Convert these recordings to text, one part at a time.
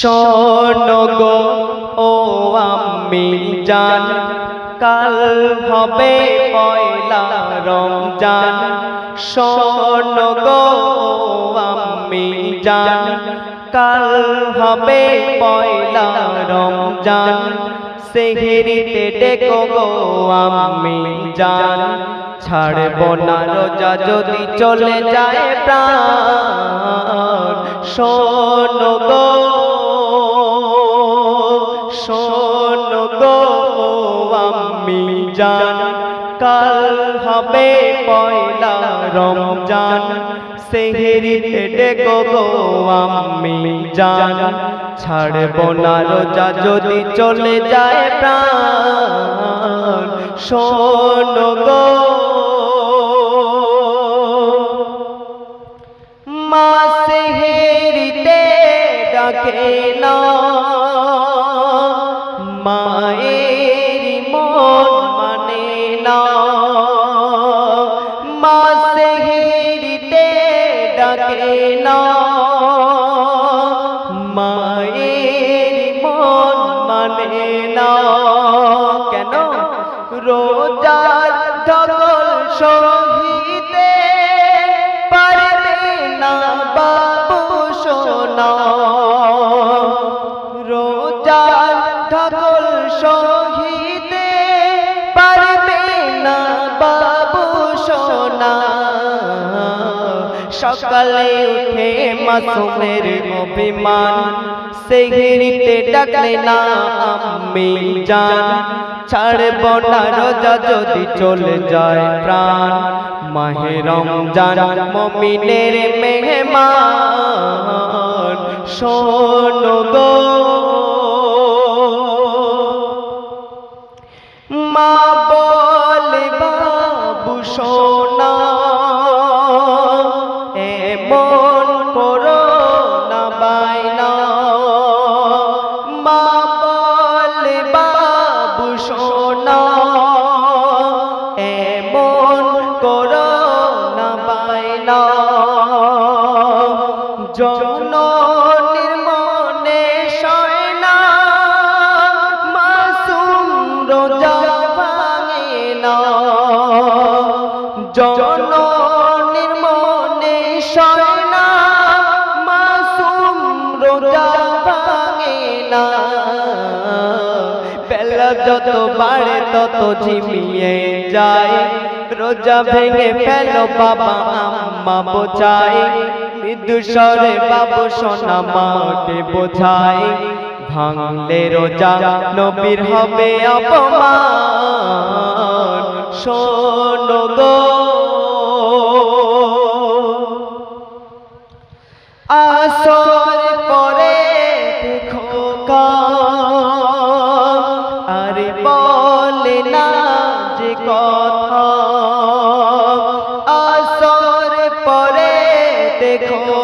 শোনো ও আমি জান। কাল হবে পয়লা রমজান। শোনো ও আমি জান। কাল হবে পয়লা রমজান। সেহেরিতে ডেকো গো, আমি জান। ছাড়ব না রোজা যদি চলে যায় প্রাণ। শোনো আমি জান কাল হবে পয়লা রমজান। সেহেরিতে ডেকো গো আমি জান। ছাড়ব না রোজা যদি চলে যায় প্রাণ। শোনো গো। মা সেহেরিতে ডাকে না। মন না কেন? রোজার ঢকল সহিতে পারবে না বাবু সোনা। রোজার ঢকল সহিতে সকালে উঠে মাসুমের অভিমান। সেহরিতে ডাকলে, না আমি জান, ছাড়ব না রোজা যদি চলে যায় প্রাণ। মাহে রমজান মমিনের মেহমান, শোনো গো। যত বাড়ে তত ঝিমিয়ে যায়। রোজা ভেঙে ফেলো বাবা, আম্মা বোঝায়। বিদুষরে বাবু সোনা মাকে বোঝায়। ভাঙলে রোজা নবীর হবে অপমান। শোনো গো দেখো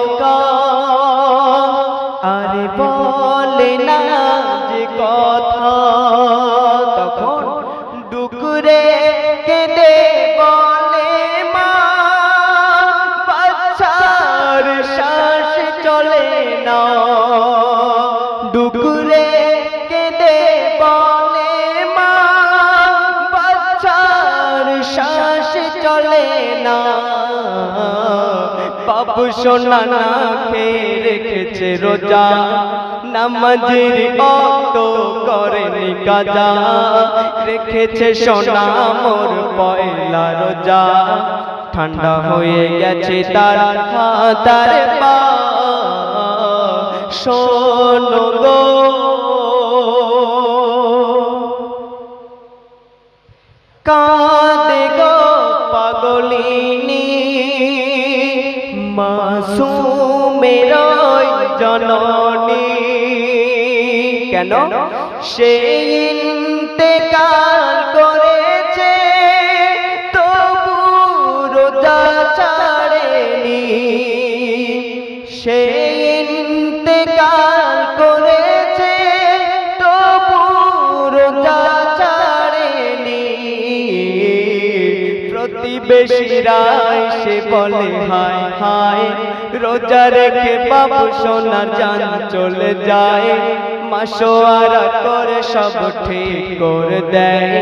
বাবু সোনা খেয়ে রেখেছে রোজা। নামাজের অত করেনি কাজা। রেখেছে সোনা মোর পয়লা রোজা। ঠান্ডা হয়ে গেছে তার হাতার পা। শোনো গো। কেন সে ইন্তেকাল করেছে তবু রোজা ছাড়েনি। সে ইন্তেকাল করেছে তবু রোজা ছাড়েনি। প্রতি প্রতিবেশীরা এসে বলে হায় হায় রোজা রেখে বাবু সোনার জান চলে যায়। মাসোয়ারা করে সব ঠিক করে দেয়।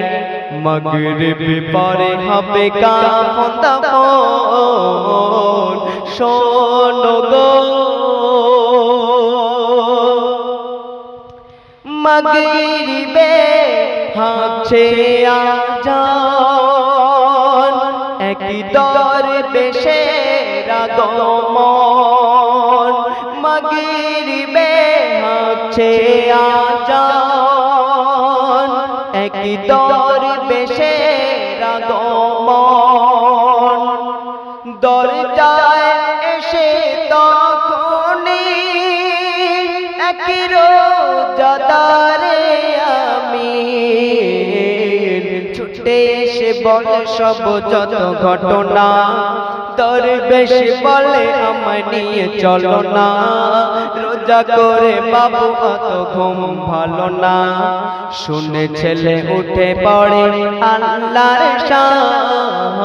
মগরিবি পরে হবে কাফন দাফন। শোনো গো। মগরিবে হাঁকছে আজান। আজান একই দর বেশে রাগমন। দরজায় এসে তখনই একই রোজাদারে আমি ছুটে এসে বলে সব যত ঘটনা, দরবেশ বলে আমায় নিয়ে চলো না। রোজা করে বাবু অত ঘুম ভালো না। শুনে ছেলে উঠে পড়ে আল্লাহর শান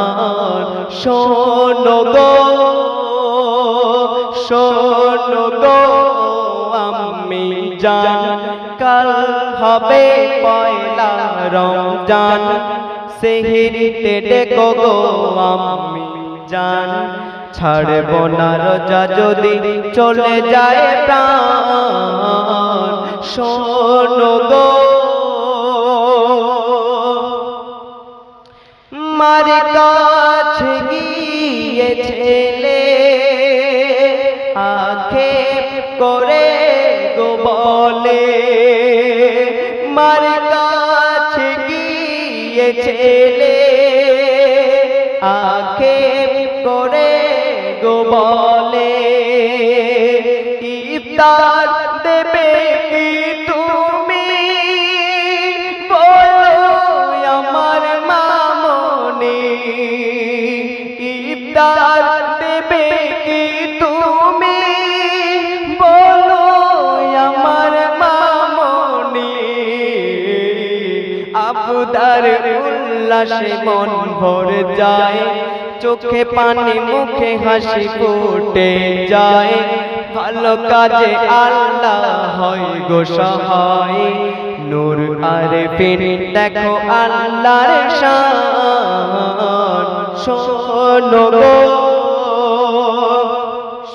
শোনো গো শোনো গো, আমি জান, কাল হবে পয়লা রমজান। সেহিরিতে ডেকো গো, আমি জান ছাড়ব না রোজা যদি চলে যায় প্রাণ। শোনো গো। মার কাছে গিয়ে ছেলে আখে করে গো বলে। মার কাছে গিয়ে ছেলে আখে করে গো বলে, ইফতার দেবে কি তুমি? বলো আমার মামনি, ইফতার দেবে কি তুমি? বলো আমার মামনি, আবুদার উল্লাসে মন ভরে যায়। চোখে পানি, মুখে হাসি ফুটে যায়। ভালো কাজে আল্লাহ হয় গো সহায়। নূর আরে ফির দেখো আল্লাহর শান। শোনো গো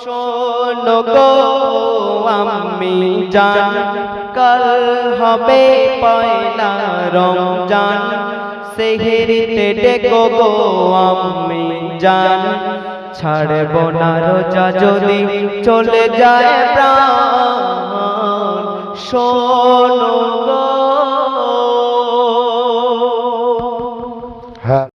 শোনো গো, আমি জান। কাল হবে পয়লা রমজান। সেহেরিতে ডেকো গো আমি জান। ছাড়ব না রোজা যদি চলে যায় প্রাণ। শোনো